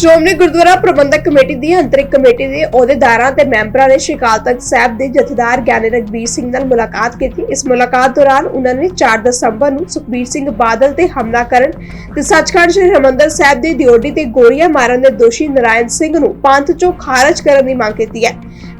ਸ਼੍ਰੋਮਣੀ ਗੁਰਦੁਆਰਾ ਪ੍ਰਬੰਧਕ committee ਦੀ ਅੰਤਰਿਕ committee ਦੇ ਅਹੁਦੇਦਾਰਾਂ ਤੇ ਮੈਂਬਰਾਂ ਨੇ ਸ਼੍ਰੀ ਅਕਾਲ ਤਖਤ ਸਾਹਿਬ ਦੇ ਜਥੇਦਾਰ ਗਿਆਨੀ ਰਘਬੀਰ ਸਿੰਘ ਨਾਲ ਮੁਲਾਕਾਤ ਕੀਤੀ। ਇਸ ਮੁਲਾਕਾਤ ਦੌਰਾਨ ਉਹਨਾਂ ਨੇ 4 ਦਸੰਬਰ ਨੂੰ ਸੁਖਬੀਰ ਸਿੰਘ ਬਾਦਲ ਤੇ ਹਮਲਾ ਕਰਨ ਤੇ ਸੱਚਖੰਡ ਸ੍ਰੀ ਹਰਿਮੰਦਰ ਸਾਹਿਬ ਦੀ ਡਿਓਢੀ ਤੇ ਗੋਲੀਆਂ ਮਾਰਨ ਦੇ ਦੋਸ਼ੀ ਨਰਾਇਣ ਸਿੰਘ ਨੂੰ ਪੰਥ ਚੋਂ ਖਾਰਜ ਕਰਨ ਦੀ ਮੰਗ ਕੀਤੀ ਹੈ।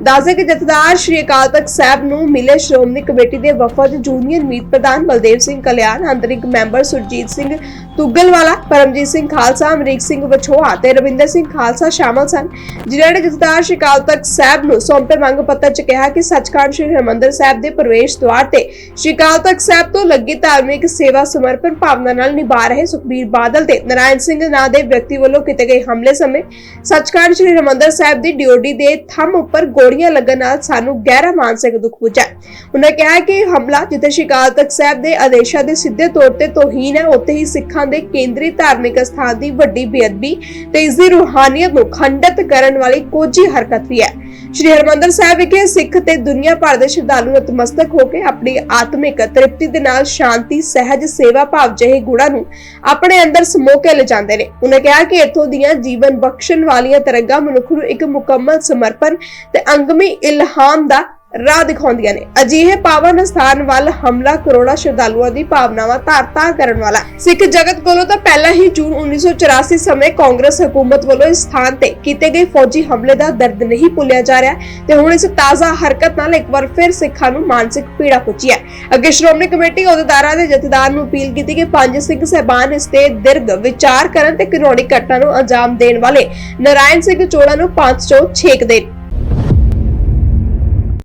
ਦੱਸਦੇ ਕਿ ਜਥੇਦਾਰ ਸ਼੍ਰੀ ਅਕਾਲ ਤਖਤ ਸਾਹਿਬ ਨੂੰ ਮਿਲੇ ਸ਼੍ਰੋਮਣੀ ਕਮੇਟੀ ਦੇ ਵਫਦ ਜੂਨੀਅਰ ਮੀਤ ਪ੍ਰਧਾਨ ਬਲਦੇਵ ਸਿੰਘ ਕਲਿਆਣ, ਅੰਤਰਿਕ ਮੈਂਬਰ ਸੁਰਜੀਤ ਸਿੰਘ ਤੁਗਲਵਾਲਾ, ਪਰਮਜੀਤ ਸਿੰਘ ਖਾਲਸਾ, ਅਮਰੀਕ ਸਿੰਘ ਵਛੋਆ ਤੇ ਰਵਿੰਦਰ ਸਿੰਘ ਖਾਲਸਾ ਸ਼ਾਮਲ ਸਨ, ਜਿਨ੍ਹਾਂ ਨੇ ਜਥੇਦਾਰ ਸ਼੍ਰੀ ਤਖਤ ਸਾਹਿਬ ਨੂੰ ਸੌਂਪੇ ਮੰਗ ਪੱਤਰ 'ਚ ਕਿਹਾ ਕਿ ਸੱਚਖੰਡ ਸ਼੍ਰੀ ਹਰਿਮੰਦਰ ਸਾਹਿਬ ਦੇ ਪ੍ਰਵੇਸ਼ ਦੁਆਰ ਤੇ ਸ਼੍ਰੀ ਤਖਤ ਸਾਹਿਬ ਤੋਂ ਲੱਗੀ ਧਾਰਮਿਕ ਸੇਵਾ ਸਮਰਪਣ ਭਾਵਨਾ ਨਾਲ ਨਿਭਾ ਰਹੇ ਸੁਖਬੀਰ ਬਾਦਲ ਤੇ ਨਰਾਇਣ ਸਿੰਘ ਨਾਂ ਦੇ ਵਿਅਕਤੀ ਵੱਲੋਂ ਕੀਤੇ ਗਏ ਹਮਲੇ ਸਮੇਂ ਸੱਚਖੰਡ ਸ਼੍ਰੀ ਹਰਿਮੰਦਰ ਸਾਹਿਬ ਦੀ ਡਿਊਟੀ ਦੇ ਥੰਮ ਉੱਪਰ ਗੋਲੀਆਂ ਲੱਗਣ ਨਾਲ ਸਾਨੂੰ ਗਹਿਰਾ ਮਾਨਸਿਕ ਦੁੱਖ ਪੁੱਜਾ ਉਹਨਾਂ ਕਿਹਾ ਕਿ ਹਮਲਾ ਜਿੱਥੇ ਸ਼੍ਰੀ ਅਕਾਲ ਤਖਤ ਸਾਹਿਬ ਦੇ ਆਦੇਸ਼ਾਂ ਦੇ ਸਿੱਧੇ ਤੌਰ ਤੇ ਤੋਹੀਨ ਹੈ, ਉੱਥੇ ਹੀ ਸਿੱਖਾਂ ਦੇ ਕੇਂਦਰੀ ਧਾਰਮਿਕ ਸਥਾਨ ਦੀ ਵੱਡੀ ਬੇਅਦਬੀ ਤੇ ਇਸ ਦੀ ਰੂਹਾਨੀਅਤ ਨੂੰ ਖੰਡਿਤ ਕਰਨ ਵਾਲੀ ਕੋਝੀ ਹਰਕਤ ਵੀ ਹੈ। ਸ਼੍ਰੀ ਹਰਮੰਦਰ ਸਾਹਿਬ ਵਿਖੇ ਸਿੱਖ ਤੇ ਦੁਨੀਆ ਭਰ ਦੇ ਸ਼ਰਧਾਲੂ ਨਤਮਸਤਕ ਹੋ ਕੇ ਆਪਣੀ ਆਤਮਿਕ ਤ੍ਰਿਪਤੀ ਦੇ ਨਾਲ ਸ਼ਾਂਤੀ, ਸਹਿਜ, ਸੇਵਾ ਭਾਵ ਜਿਹੇ ਗੁਣਾਂ ਨੂੰ ਆਪਣੇ ਅੰਦਰ ਸਮੋ ਕੇ ਲਿਜਾਂਦੇ ਨੇ। ਉਹਨਾਂ ਕਿਹਾ ਕਿ ਇੱਥੋਂ ਦੀਆਂ ਜੀਵਨ ਬਖਸ਼ਣ ਵਾਲੀਆਂ ਤਰੰਗਾਂ ਮਨੁੱਖ ਨੂੰ ਇੱਕ ਮੁਕੰਮਲ ਸਮਰਪਣ ਤੇ ਅੰਗਮੀ ਇਲਹਾਮ ਦਾ ਰਾਹ ਦਿਖਾਉਂਦੀਆਂ ਨੇ। ਅਜਿਹੇ ਪਾਵਨ ਸਥਾਨ ਵੱਲ ਹਮਲਾ ਕਰੋੜਾ ਸ਼ਰਧਾਲੂਆਂ ਦੀ ਭਾਵਨਾਵਾਂ ਧਾਰ-ਧਾਰ ਕਰਨ ਵਾਲਾ। ਸਿੱਖ ਜਗਤ ਕੋਲੋਂ ਤਾਂ ਪਹਿਲਾਂ ਹੀ ਜੂਨ 1984 ਸਮੇਂ ਕਾਂਗਰਸ ਹਕੂਮਤ ਵੱਲੋਂ ਇਸ ਸਥਾਨ ਤੇ ਕੀਤੇ ਗਏ ਫੌਜੀ ਹਮਲੇ ਦਾ ਦਰਦ ਨਹੀਂ ਭੁੱਲਿਆ ਜਾ ਰਿਹਾ ਤੇ ਹੁਣ ਇਸ ਤਾਜ਼ਾ ਹਰਕਤ ਨਾਲ ਇੱਕ ਵਾਰ ਫਿਰ ਸਿੱਖਾਂ ਨੂੰ ਮਾਨਸਿਕ ਪੀੜਾ ਪਹੁੰਚੀ ਹੈ। ਅੱਗੇ ਸ਼੍ਰੋਮਣੀ ਕਮੇਟੀ ਅਹੁਦੇਦਾਰਾਂ ਦੇ ਜਥੇਦਾਰ ਨੂੰ ਅਪੀਲ ਕੀਤੀ ਕਿ ਪੰਜ ਸਿੰਘ ਸਹਿਬਾਨ ਇਸ ਤੇ ਦਿਰਗ ਵਿਚਾਰ ਕਰਨ ਤੇ ਕਾਨੂੰਨੀ ਘਟਨਾ ਨੂੰ ਅੰਜਾਮ ਦੇਣ ਵਾਲੇ ਨਾਰਾਇਣ ਸਿੰਘ ਚੋੜਾ ਨੂੰ ਪੰਜ ਚੋਂ ਛੇਕ ਦੇਣ।